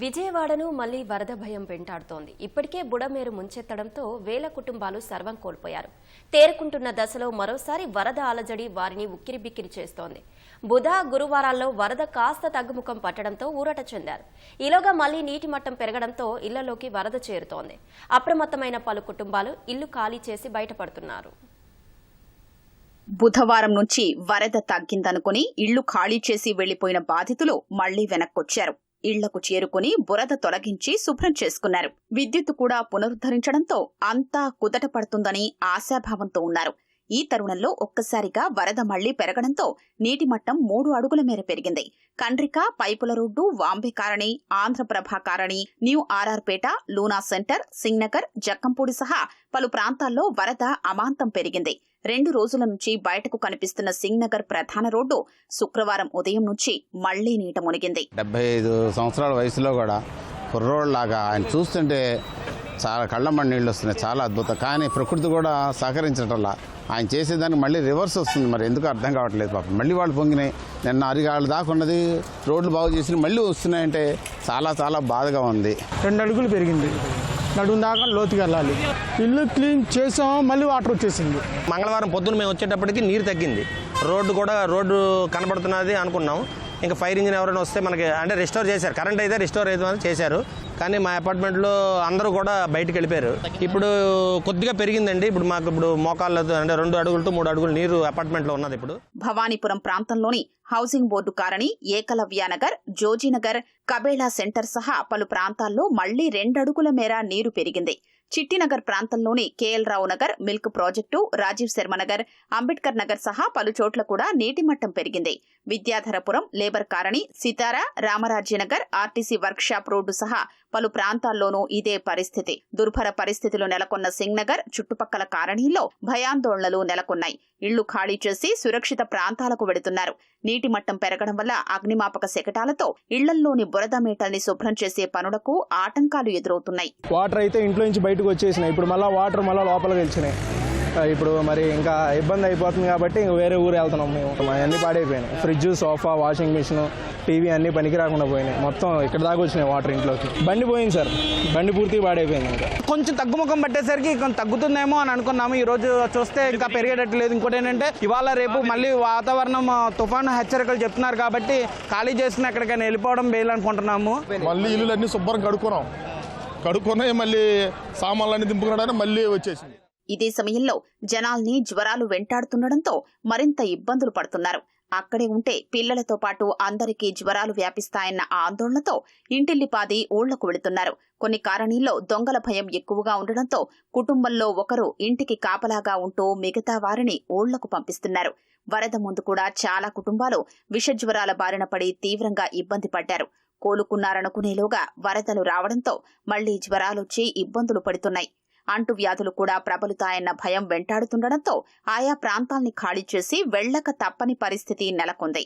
విజయవాడను మళ్ళీ వరద భయం వెంటాడుతోంది. ఇప్పటికే బుడమేరు ముంచెత్తడంతో వేల కుటుంబాలు సర్వం కోల్పోయారు. తేరుకుంటున్న దశలో మరోసారి వరద అలజడి వారిని ఉక్కిరిబిక్కిరి చేస్తోంది. బుధ గురువారాల్లో వరద కాస్త తగ్గుముఖం పట్టడంతో ఊరట చెందారు. ఈలోగా మళ్ళీ నీటి మట్టం పెరగడంతో ఇళ్ళలోకి వరద చేరుతోంది. అప్రమత్తమైన పలు కుటుంబాలు ఇల్లు ఖాళీ చేసి బయటపడుతున్నారు. బుధవారం నుంచి వరద తగ్గిందనుకుని ఇళ్ళు ఖాళీ చేసి వెళ్ళిపోయిన బాధితులు మళ్ళీ వెనక్కొచ్చారు. ఇళ్ళకు చేరుకుని బురద తొలగించి శుభ్రం చేసుకున్నారు. విద్యుత్తు కూడా పునరుద్ధరించడంతో అంతా కుదట పడుతుందని ఆశాభావంతో ఉన్నారు. ఈ తరుణంలో ఒక్కసారిగా వరద మళ్ళీ పెరగడంతో నీటి మట్టం మూడు అడుగుల మేర పెరిగింది. కండ్రిక పైపుల రోడ్డు వాంబే కారణి Andhraprabha కారణి new RR Pet Luna centre Singhnagar Jakkampudi సహా పలు ప్రాంతాల్లో వరద అమాంతం పెరిగింది. రెండు రోజుల నుంచి బయటకు కనిపిస్తున్న సింగ్నగర్ ప్రధాన రోడ్డు శుక్రవారం ఉదయం నుంచి మళ్ళీ నీట మునిగింది. డెబ్బై ఐదు సంవత్సరాల వయసులో కూడా కుర్రోళ్ళలాగా ఆయన చూస్తుంటే చాలా కళ్ళమ్మడి నీళ్ళు వస్తున్నాయి చాలా అద్భుతం. కానీ ప్రకృతి కూడా సహకరించటంలా. ఆయన చేసేదానికి మళ్ళీ రివర్స్ వస్తుంది మరి ఎందుకు అర్థం కావట్లేదు పాపం. మళ్ళీ వాళ్ళు పొంగినాయి. నిన్న అరిగాళ్ళు దాకా ఉన్నది రోడ్లు బాగు చేసి మళ్ళీ వస్తున్నాయంటే చాలా చాలా బాధగా ఉంది. రెండు అడుగులు పెరిగింది. నడుము దాకా లోతుకి వెళ్ళాలి. ఇల్లు క్లీన్ చేసాం మళ్ళీ వాటర్ వచ్చేసింది. మంగళవారం పొద్దున్న మేము వచ్చేటప్పటికి నీరు తగ్గింది. రోడ్డు కూడా రోడ్డు కనబడుతున్నది అనుకున్నాం. ఇంకా ఫైర్ ఇంజిన్ ఎవరైనా వస్తే మనకి అంటే రిస్టోర్ చేశారు. కరెంట్ అయితే రిస్టోర్ అయితే చేశారు. కానీ మా అపార్ట్మెంట్లో అందరూ కూడా బయటకు వెళ్ళిపోయారు. ఇప్పుడు కొద్దిగా పెరిగిందండి. ఇప్పుడు మాకు ఇప్పుడు మోకాళ్ళతో అంటే రెండు అడుగులతో మూడు అడుగులు నీరు అపార్ట్మెంట్లో ఉన్నది ఇప్పుడు. భవానీపురం ప్రాంతంలోని హౌసింగ్ బోర్డు కారణి ఏకలవ్యానగర్ జోజీనగర్ కబేళా సెంటర్ సహా పలు ప్రాంతాల్లో మళ్ళీ రెండడుగుల మేర నీరు పెరిగింది. చిట్టినగర్ ప్రాంతంలోని K L Rao Nagar milk project Rajiv Sharma Nagar Ambedkar Nagar సహా పలు చోట్ల కూడా నీటి మట్టం పెరిగింది. Vidyadharapuram labour కారణి Sitara Ramarajyanagar RTC workshop road సహా పలు ప్రాంతాల్లోనూ ఇదే పరిస్థితి. దుర్భర పరిస్థితులు నెలకొన్న సింగ్నగర్ చుట్టుపక్కల కారణీల్లో భయాందోళనలు నెలకొన్నాయి. ఇళ్ళు ఖాళీ చేసి సురక్షిత ప్రాంతాలకు వెడుతున్నారు. నీటి మట్టం పెరగడం వల్ల అగ్నిమాపక శకటాలతో ఇళ్ళల్లోని బురద మేటల్ని శుభ్రం చేసే పనులకు ఆటంకాలు ఎదురవుతున్నాయి. వాటర్ అయితే ఇంట్లో నుంచి బయటకు వచ్చేసినాయి. ఇప్పుడు మళ్ళీ వాటర్ మళ్ళీ లోపలికి వెళ్తున్నాయి ఇప్పుడు మరి ఇంకా ఇబ్బంది అయిపోతుంది కాబట్టి ఇంక వేరే ఊరు వెళ్తున్నాం మేము. అన్ని పాడైపోయినాయి. Fridge sofa washing machine TV అన్ని పనికి రాకుండా పోయినాయి. మొత్తం ఇక్కడ దాకా వచ్చినాయి వాటర్ ఇంట్లోకి. బండి పోయింది సార్. బండి పూర్తిగా పాడైపోయింది ఇంకా. కొంచెం తగ్గుముఖం పట్టేసరికి కొంచెం తగ్గుతుందేమో అని అనుకున్నాము. ఈ రోజు చూస్తే ఇంకా పెరిగేటట్టు లేదు. ఇంకోటి ఏంటంటే ఇవాళ రేపు మళ్ళీ వాతావరణం తుఫాను హెచ్చరికలు చెప్తున్నారు కాబట్టి ఖాళీ చేసుకుని ఎక్కడికైనా వెళ్ళిపోవడం మేలు అనుకుంటున్నాము మళ్ళీ ఇల్లులన్నీ శుభ్రం కడుక్కున్నాం. కడుక్కున్నాయి మళ్ళీ సామాన్లన్నీ దింపుకున్నాడని మళ్ళీ వచ్చేసింది. ఇదే సమయంలో జనాల్ని జ్వరాలు వెంటాడుతుండటంతో మరింత ఇబ్బందులు పడుతున్నారు. అక్కడే ఉంటే పిల్లలతో పాటు అందరికీ జ్వరాలు వ్యాపిస్తాయన్న ఆందోళనతో ఇంటిల్లిపాది ఊళ్ళకు వెళుతున్నారు. కొన్ని కారణీల్లో దొంగల భయం ఎక్కువగా ఉండడంతో కుటుంబంలో ఒకరు ఇంటికి కాపలాగా ఉంటూ మిగతా వారిని ఊళ్ళకు పంపిస్తున్నారు. వరద ముందు కూడా చాలా కుటుంబాలు విషజ్వరాల బారిన పడి తీవ్రంగా ఇబ్బంది పడ్డారు. కోలుకున్నారనుకునేలోగా వరదలు రావడంతో మళ్ళీ జ్వరాలొచ్చి ఇబ్బందులు పడుతున్నాయి. అంటువ్యాధులు కూడా ప్రబలుతాయన్న భయం వెంటాడుతుండటంతో ఆయా ప్రాంతాల్ని ఖాళీ చేసి వెళ్ళక తప్పని పరిస్థితి నెలకొంది.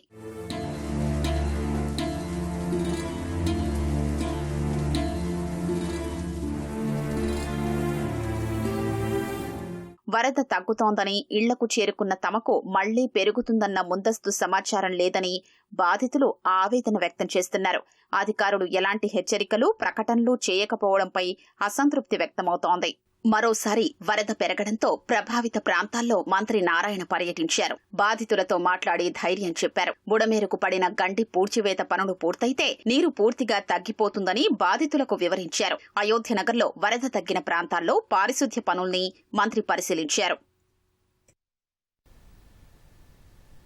వరద తగ్గుతోందని ఇళ్ళకు చేరుకున్న తమకు మళ్ళీ పెరుగుతుందన్న ముందస్తు సమాచారం లేదని బాధితులు ఆవేదన వ్యక్తం చేస్తున్నారు. అధికారులు ఎలాంటి హెచ్చరికలు ప్రకటనలు చేయకపోవడంపై అసంతృప్తి వ్యక్తమవుతోంది. మరోసారి వరద పెరగడంతో ప్రభావిత ప్రాంతాల్లో మంత్రి నారాయణ పర్యటించారు. బాధితులతో మాట్లాడి ధైర్యం చెప్పారు. బుడమేరకు పడిన గండి పూడ్చివేత పనులు పూర్తయితే నీరు పూర్తిగా తగ్గిపోతుందని బాధితులకు వివరించారు. అయోధ్యనగర్లో వరద తగ్గిన ప్రాంతాల్లో పారిశుద్ధ్య పనుల్ని మంత్రి పరిశీలించారు.